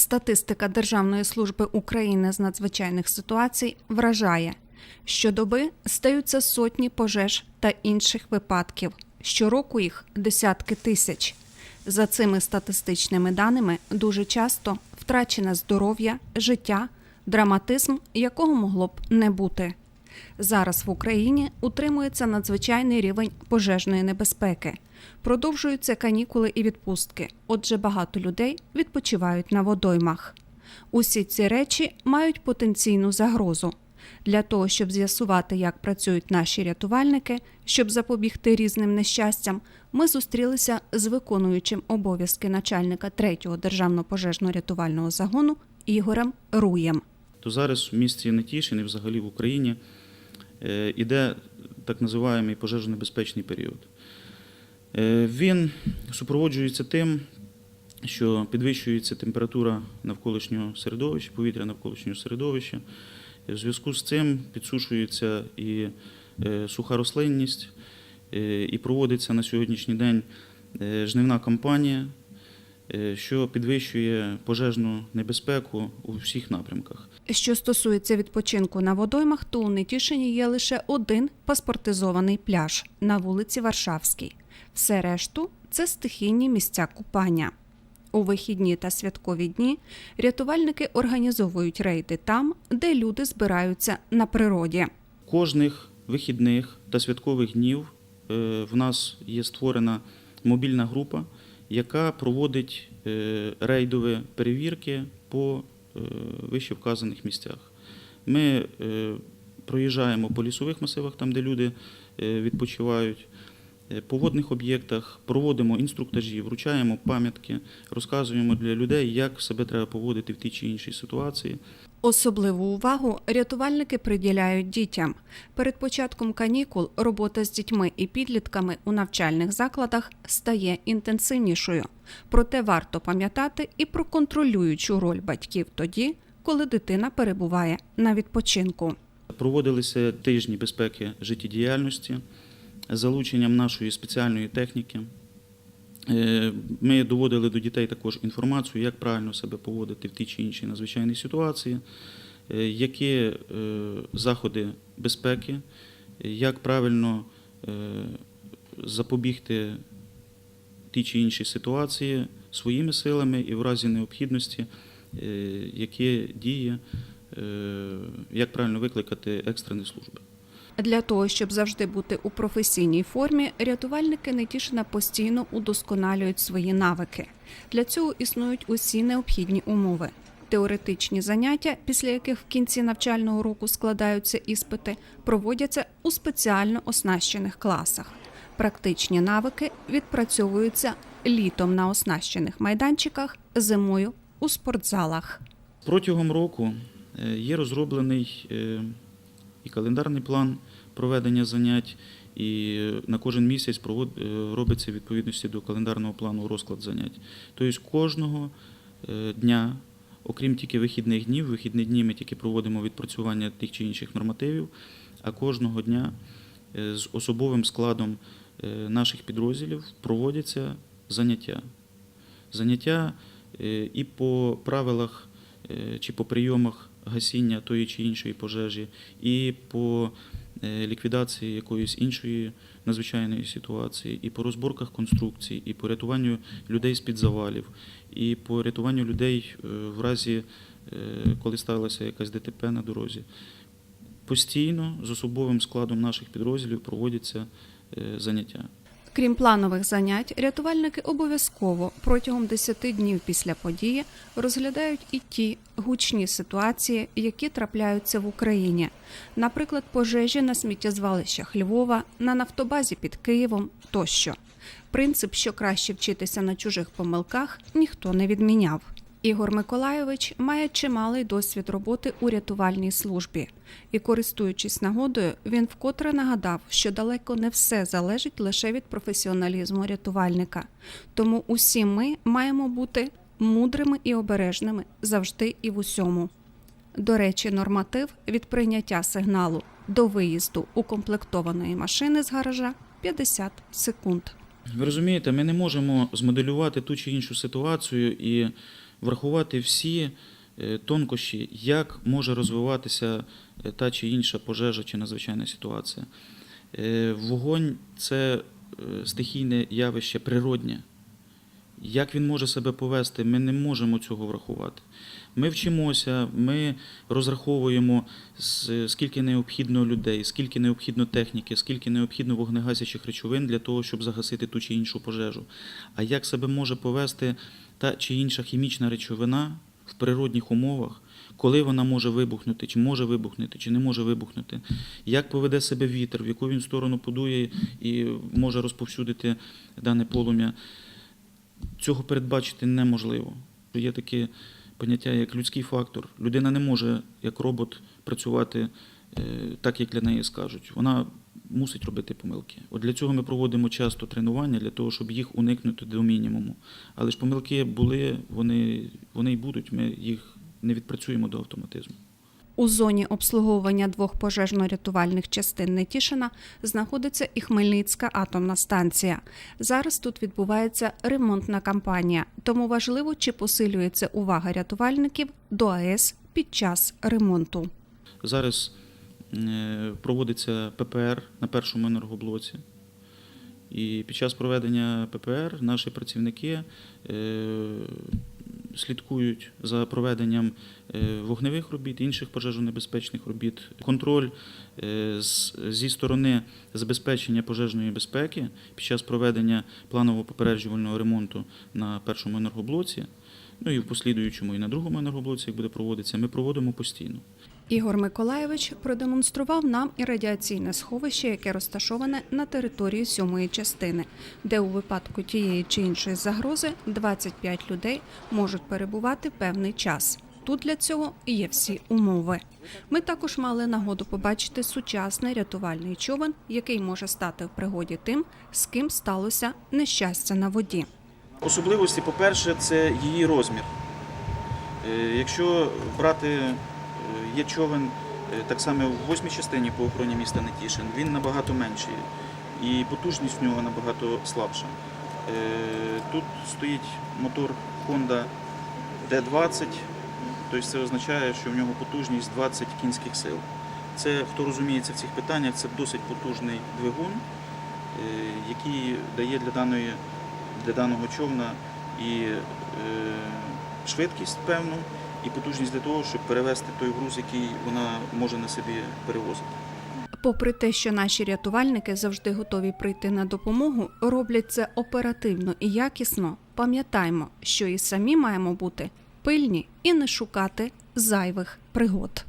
Статистика Державної служби України з надзвичайних ситуацій вражає, щодоби стаються сотні пожеж та інших випадків. Щороку їх десятки тисяч. За цими статистичними даними дуже часто втрачене здоров'я, життя, драматизм, якого могло б не бути. Зараз в Україні утримується надзвичайний рівень пожежної небезпеки. Продовжуються канікули і відпустки, отже, багато людей відпочивають на водоймах. Усі ці речі мають потенційну загрозу. Для того, щоб з'ясувати, як працюють наші рятувальники, щоб запобігти різним нещастям, ми зустрілися з виконуючим обов'язки начальника 3-го державного пожежно-рятувального загону Ігорем Руєм. то зараз в місті Нетішин і взагалі в Україні е, іде так називаємий пожежонебезпечний період. Е, Він супроводжується тим, що підвищується температура навколишнього середовища, повітря навколишнього середовища. В зв'язку з цим підсушується і е, суха рослинність, е, і проводиться на сьогоднішній день е, жнивна кампанія, е, що підвищує пожежну небезпеку у всіх напрямках. Що стосується відпочинку на водоймах, то у Нетішині є лише один паспортизований пляж на вулиці Варшавській. Все решту це стихійні місця купання. У вихідні та святкові дні рятувальники організовують рейди там, де люди збираються на природі. Кожних вихідних та святкових днів е, в нас є створена мобільна група, яка проводить е, рейдові перевірки по е, вище вказаних місцях. Ми проїжджаємо по лісових масивах, там, де люди відпочивають, по водних об'єктах, проводимо інструктажі, вручаємо пам'ятки, розказуємо для людей, як себе треба поводити в тій чи іншій ситуації. Особливу увагу рятувальники приділяють дітям. Перед початком канікул робота з дітьми і підлітками у навчальних закладах стає інтенсивнішою. Проте варто пам'ятати і про контролюючу роль батьків тоді, коли дитина перебуває на відпочинку. Проводилися тижні безпеки життєдіяльності залученням нашої спеціальної техніки. Е, Ми доводили до дітей також інформацію, як правильно себе поводити в тій чи іншій надзвичайній ситуації, е, які е, заходи безпеки, як правильно запобігти тій чи іншій ситуації своїми силами і в разі необхідності, які дії, як правильно викликати екстрені служби. Для того, щоб завжди бути у професійній формі, рятувальники Нетішина постійно удосконалюють свої навики. Для цього існують усі необхідні умови. Теоретичні заняття, після яких в кінці навчального року складаються іспити, проводяться у спеціально оснащених класах. Практичні навики відпрацьовуються літом на оснащених майданчиках, зимою у спортзалах. Протягом року е, є розроблений е, і календарний план проведення занять, і на кожен місяць е, робиться відповідності до календарного плану розклад занять. Тобто кожного е, дня, окрім тільки вихідних днів, вихідні дні ми тільки проводимо відпрацювання тих чи інших нормативів, а кожного дня е, з особовим складом наших підрозділів проводяться заняття. Заняття і по правилах чи по прийомах гасіння тої чи іншої пожежі, і по е, ліквідації якоїсь іншої надзвичайної ситуації, і по розборках конструкцій, і по рятуванню людей з-під завалів, і по рятуванню людей е, в разі, е, коли сталося якась ДТП на дорозі. Постійно з особовим складом наших підрозділів проводяться е, заняття. Крім планових занять, рятувальники обов'язково протягом 10 днів після події розглядають і ті гучні ситуації, які трапляються в Україні, наприклад, пожежі на сміттєзвалищах Львова, на нафтобазі під Києвом тощо. Принцип, що краще вчитися на чужих помилках, ніхто не відміняв. Ігор Миколайович має чималий досвід роботи у рятувальній службі, і, користуючись нагодою, він вкотре нагадав, що далеко не все залежить лише від професіоналізму рятувальника. Тому усі ми маємо бути мудрими і обережними завжди і в усьому. До речі, норматив від прийняття сигналу до виїзду укомплектованої машини з гаража 50 секунд. Ви розумієте, ми не можемо змоделювати ту чи іншу ситуацію і врахувати всі е, тонкощі, як може розвиватися е, та чи інша пожежа чи надзвичайна ситуація. Е, Вогонь це стихійне явище природнє. Як він може себе повести, ми не можемо цього врахувати. Ми вчимося, ми розраховуємо, скільки необхідно людей, скільки необхідно техніки, скільки необхідно вогнегасячих речовин для того, щоб загасити ту чи іншу пожежу. А як себе може повести та чи інша хімічна речовина в природних умовах, коли вона може вибухнути, чи може вибухнути, чи не може вибухнути, як поведе себе вітер, в яку він сторону подує і може розповсюдити дане полум'я. Цього передбачити неможливо. Є таке поняття, як людський фактор. Людина не може, як робот, працювати е, так, як для неї скажуть. Вона мусить робити помилки. От для цього ми проводимо часто тренування, для того, щоб їх уникнути до мінімуму. Але ж помилки були, вони, вони й будуть. Ми їх не відпрацюємо до автоматизму. У зоні обслуговування двох пожежно-рятувальних частин Нетішина знаходиться і Хмельницька атомна станція. Зараз тут відбувається ремонтна кампанія, тому важливо, чи посилюється увага рятувальників до АЕС під час ремонту. Зараз е, проводиться ППР на першому енергоблоці. І під час проведення ППР наші працівники е, слідкують за проведенням е, вогневих робіт, інших пожежонебезпечних робіт. Контроль е, зі сторони забезпечення пожежної безпеки під час проведення планового попереджувального ремонту на першому енергоблоці, ну і в послідуючому і на другому енергоблоці, як буде проводитися, ми проводимо постійно. Ігор Миколаєвич продемонстрував нам і радіаційне сховище, яке розташоване на території сьомої частини, де у випадку тієї чи іншої загрози 25 людей можуть перебувати певний час. Тут для цього є всі умови. Ми також мали нагоду побачити сучасний рятувальний човен, який може стати в пригоді тим, з ким сталося нещастя на воді. Особливості, по-перше, це її розмір. Е, Якщо брати, є човен е, так само в восьмій частині по охороні міста Нетішин, він набагато менший і потужність в нього набагато слабша. Е, Тут стоїть мотор Honda D20, тобто це означає, що в нього потужність 20 кінських сил. Це, хто розуміється в цих питаннях, це досить потужний двигун, е, який дає для даної для даного човна і швидкість певну, і потужність для того, щоб перевести той груз, який вона може на собі перевозити. Попри те, що наші рятувальники завжди готові прийти на допомогу, роблять це оперативно і якісно. Пам'ятаймо, що і самі маємо бути пильні і не шукати зайвих пригод.